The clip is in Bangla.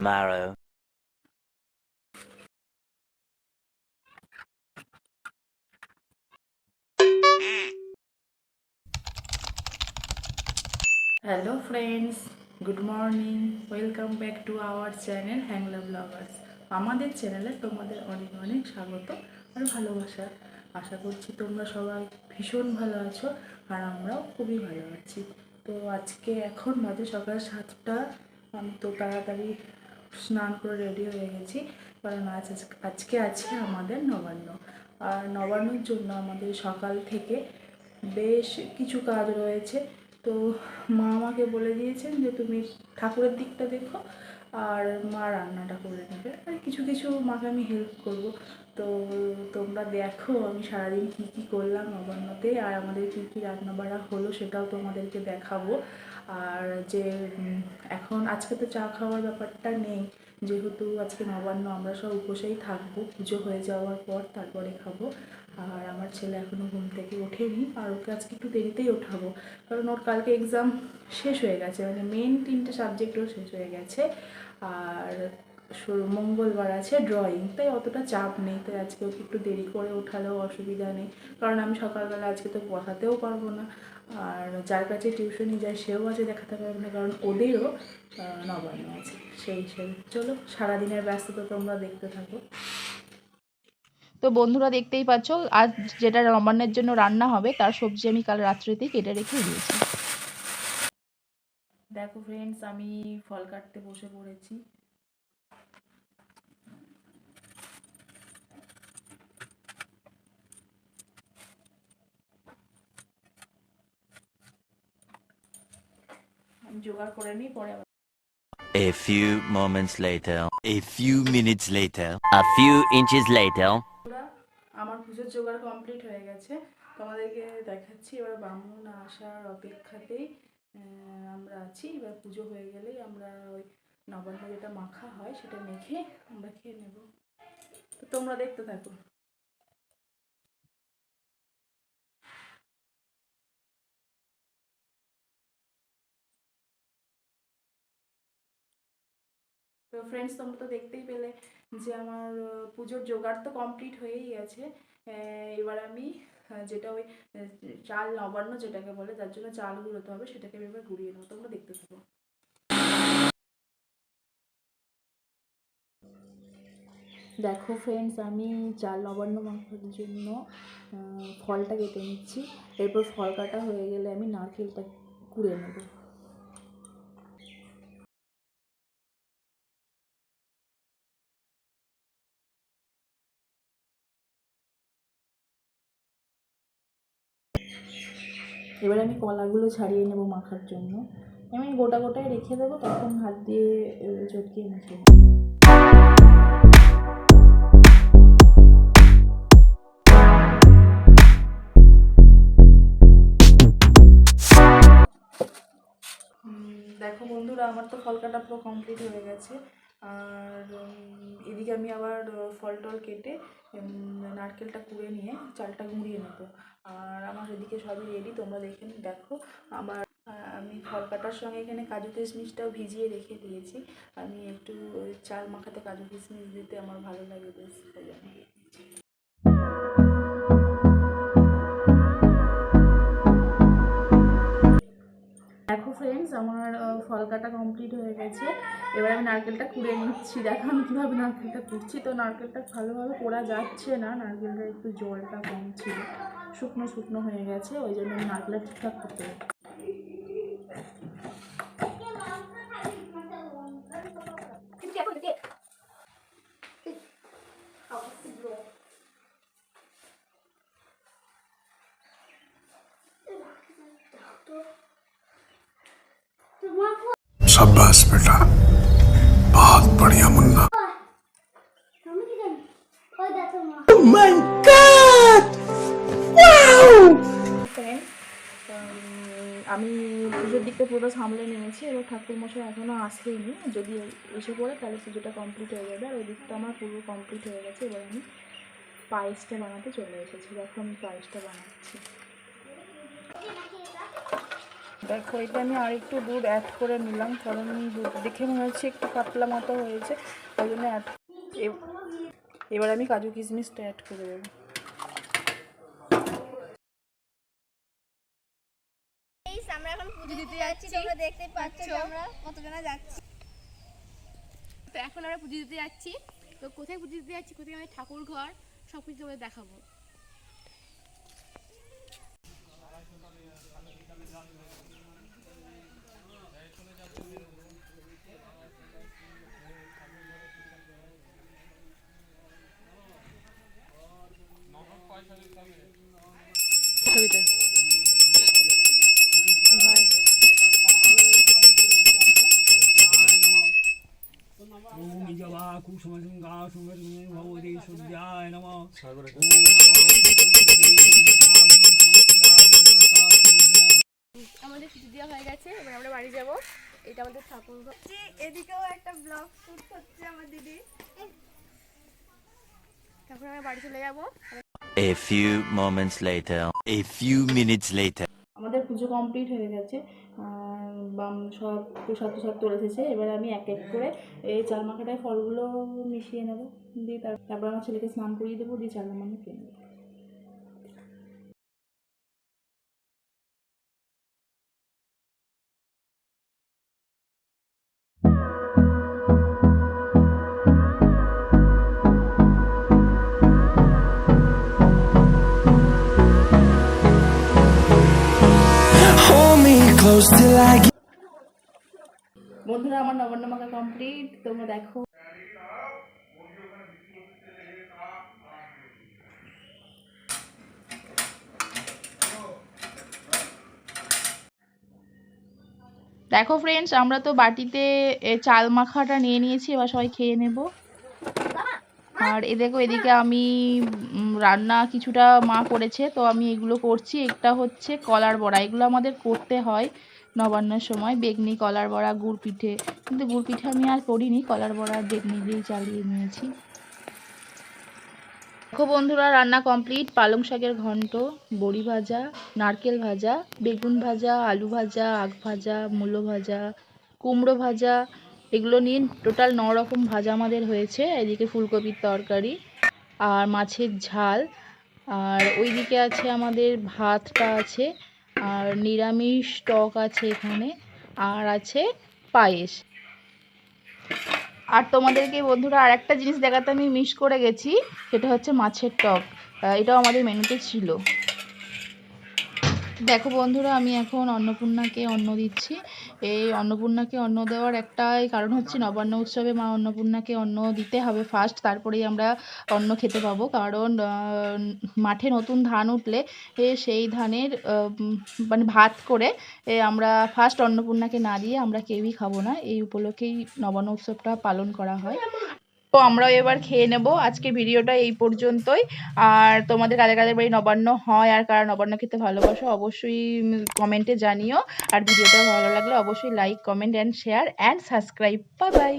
Tomorrow. Hello friends good morning welcome back to our channel Hangla bloggers আমাদের চ্যানেলে তোমাদের অনেক অনেক স্বাগত আর ভালোবাসা। আশা করছি তোমরা সবাই ভীষণ ভালো আছো আর আমরাও খুবই ভালো আছি। তো আজকে এখন বাজে সকাল সাতটা। আমি তো তাড়াতাড়ি স্নান করে রেডি হয়ে গেছি। কারণ আজ আজকে আছে আমাদের নবান্ন। আর নবান্নর জন্য আমাদের সকাল থেকে বেশ কিছু কাজ রয়েছে। তো মা আমাকে বলে দিয়েছেন যে, তুমি ঠাকুরের দিকটা দেখো আর মা রান্নাটা করে নেবে। আর কিছু কিছু মাকে আমি হেল্প করব। তো তোমরা দেখো আমি সারাদিন কী কী করলাম নবান্নতে। আর আমাদের কী কী রান্না বাড়া হলো সেটাও তোমাদেরকে দেখাবো। আর যে এখন আজকে তো চা খাওয়ার ব্যাপারটা নেই। যেহেতু আজকে নবান্ন, আমরা সব উপসেই থাকব। পুজো হয়ে যাওয়ার পর তারপরে খাব। আর আমার ছেলে এখনও ঘুম থেকে ওঠেনি, আর ওকে আজকে একটু দেরিতেই ওঠাবো। কারণ ওর কালকে এক্সাম শেষ হয়ে গেছে মানে মেন তিনটে সাবজেক্টও শেষ হয়ে গেছে। আর মঙ্গলবার আছে ড্রয়িং তাই অতটা চাপ নেই। তাই আজকে ওকে একটু দেরি করে ওঠালেও অসুবিধা নেই। কারণ আমি সকালবেলা আজকে তো পড়াতেও পারব না। আর যার কাছে টিউশনি যায় সেও আছে দেখাতে পারবে না কারণ ওদেরও নবান্ন আছে। সেই হিসেবে। চলো সারাদিনের ব্যস্ততা তোমরা দেখতে থাকো। তো বন্ধুরা দেখতেই পাচ্ছ আজ যেটা নবান্নের জন্য রান্না হবে তার সবজি আমি কাল রাত্রিতেই কেটে রেখে দিয়েছি। দেখো ফ্রেন্ডস আমি ফল কাটতে বসে পড়েছি। জোগাড় করে নিই পরে আবার A few moments later. A few minutes later. A few inches later. আমার পুজোর জোগাড় কমপ্লিট হয়ে গেছে তোমাদেরকে দেখাচ্ছি এবার ব্রাহ্মণ আসার অপেক্ষাতেই আমরা আছি এবার পুজো হয়ে গেলেই আমরা ওই নবান্ন যেটা মাখা হয় সেটা মেখে আমরা খেয়ে নেব তো তোমরা দেখতে থাকো তো ফ্রেন্ডস তোমরা তো দেখতেই পেলে যে আমার পুজোর জোগাড় তো কমপ্লিট হয়েই গেছে। এবার আমি যেটা ওই চাল নবান্ন যেটাকে বলে যার জন্য চাল গুঁড়োতে হবে, সেটাকে আমি এবার গুঁড়িয়ে নেব। তোমরা দেখতে থাকো। দেখো ফ্রেন্ডস আমি চাল নবান্ন মাখার জন্য ফলটা কেটে নিচ্ছি। এরপর ফল কাটা হয়ে গেলে আমি নারকেলটা কুড়ে নেব। এবার আমি কলাগুলো ছাড়িয়ে নেব মাখার জন্য। আমি গোটা গোটায় রেখে দেবো তখন হাত দিয়ে চটকিয়ে উম, দেখো বন্ধুরা আমার তো ফল কাটা পুরো কমপ্লিট হয়ে গেছে। আর এদিকে আমি আবার ফল টল কেটে নারকেলটা কুড়ে নিয়ে চালটা গুঁড়িয়ে নেব। আর আমার এদিকে সবই রেডি তোমরা দেখে দেখো। আমার, আমি ফল কাটার সঙ্গে এখানে কাজু কিশমিশটাও ভিজিয়ে রেখে দিয়েছি। আমি একটু চাল মাখাতে কাজু কিশমিশ দিতে আমার ভালো লাগে বেশ দেখো ফ্রেন্ডস আমার ফল কাটা কমপ্লিট হয়ে গেছে। এবার আমি নারকেলটা কুড়ে নিচ্ছি। দেখো আমি কীভাবে নারকেলটা কুড়ছি। তো নারকেলটা ভালোভাবে পোড়া যাচ্ছে না। নারকেলটা একটু জলটা কম ছিল। শুকনো শুকনো হয়ে গেছে। ওই জন্য আমি নারকেলটা ঠিকঠাক করতে হবে। शाबाश बेटा बहुत बढ़िया मुन्ना ফ্রেন্ড আমি পুজোর দিকটা পুরো সামলে নিয়েছি এবার ঠাকুর মশাই এখনও আসেনি যদি এসে পড়ে তাহলে পুজোটা কমপ্লিট হয়ে যাবে আর ওই দিকটা আমার পুরো কমপ্লিট হয়ে গেছে এবার আমি পায়েসটা বানাতে চলে এসেছি দেখো আমি পায়েসটা বানাচ্ছি দেখো, এটা আমি আর একটু দুধ অ্যাড করে নিলাম, কারণ দুধ দেখে মনে হচ্ছে একটু পাতলা মতো হয়েছে ওই জন্য অ্যাড এবার আমি কাজু কিশমিশটা অ্যাড করে দেবো। আমরা এখন পুজো দিতে যাচ্ছি, তোমরা দেখতেই পাচ্ছ আমরা কতজনা যাচ্ছি। তো এখন আমরা পুজো দিতে যাচ্ছি, তো কোথায় পুজো দিতে যাচ্ছি, কোথায় আমাদের ঠাকুর ঘর সব কিছু তোমাদের দেখাবো। ছবিটা ओम निजवा कुसुमसिंहा सुमसिंहे भगवते सूर्याय नमः ओम আমাদের পুজো দেওয়া হয়ে গেছে এবার আমরা বাড়ি যাব এটা আমাদের ঠাকুর ঘর যে এদিকেও একটা ব্লগ শুট হচ্ছে আমার দিদি তারপর আমরা বাড়ি চলে যাব A few moments later. A few minutes later. আমাদের পুজো কমপ্লিট হয়ে গেছে। বাম সব প্রসাদ প্রসাদ তুলে এসেছে। এবার আমি এক এক করে এই চাল মাখাটায় ফলগুলো মিশিয়ে নেব। দিয়ে তারপর আমার ছেলেকে স্নান করিয়ে দেবো। দিয়ে চাল মাখা খেয়ে বন্ধুরা, আমার কমপ্লিট তোমরা দেখো। দেখো ফ্রেন্ডস আমরা তো বাটিতে চাল মাখাটা নিয়ে নিয়েছি, এবার সবাই খেয়ে নেব। আর এ দেখো, এদিকে আমি রান্না কিছুটা মা করেছে, তো আমি এগুলো করছি। একটা হচ্ছে কলার বড়া, এগুলো আমাদের করতে হয় নবান্নের সময়। বেগনি, কলার বড়া, গুড় পিঠে। কিন্তু গুড় পিঠে আমি আর করিনি, কলার বড়া বেগনি দিয়েই চালিয়ে নিয়েছি। দেখো বন্ধুরা, রান্না কমপ্লিট। পালং শাকের ঘন্ট, বড়ি ভাজা, নারকেল ভাজা, বেগুন ভাজা, আলু ভাজা, আখ ভাজা, মূলো ভাজা, কুমড়ো ভাজা এগুলো নিয়ে টোটাল ন রকম ভাজা আমাদের হয়েছে। এদিকে ফুলকপির তরকারি আর মাছের ঝাল। আর ওইদিকে আছে আমাদের ভাতটা আছে, আর নিরামিষ টক আছে এখানে, আর আছে পায়েস। আর তোমাদেরকে বন্ধুরা আর একটা জিনিস দেখাতে আমি মিস করে গেছি, সেটা হচ্ছে মাছের টক। এটাও আমাদের মেনুতে ছিল। দেখো বন্ধুরা, আমি এখন অন্নপূর্ণাকে অন্ন দিচ্ছি। এই অন্নপূর্ণাকে অন্ন দেওয়ার একটাই কারণ হচ্ছে নবান্ন উৎসবে মা অন্নপূর্ণাকে অন্ন দিতে হবে ফার্স্ট তারপরেই আমরা অন্ন খেতে পাবো। কারণ মাঠে নতুন ধান উঠলে সেই ধানের মানে ভাত করে আমরা ফার্স্ট অন্নপূর্ণাকে না দিয়ে আমরা কেউই খাব না। এই উপলক্ষেই নবান্ন উৎসবটা পালন করা হয়। তো আমরাও এবার খেয়ে নেব। আজকে ভিডিওটা এই পর্যন্তই। আর তোমাদের কাদের কাদের বাড়ি নবান্ন হয় আর কারা নবান্ন খেতে ভালোবাসো অবশ্যই কমেন্টে জানিও। আর ভিডিওটা ভালো লাগলে অবশ্যই like comment and share and subscribe bye bye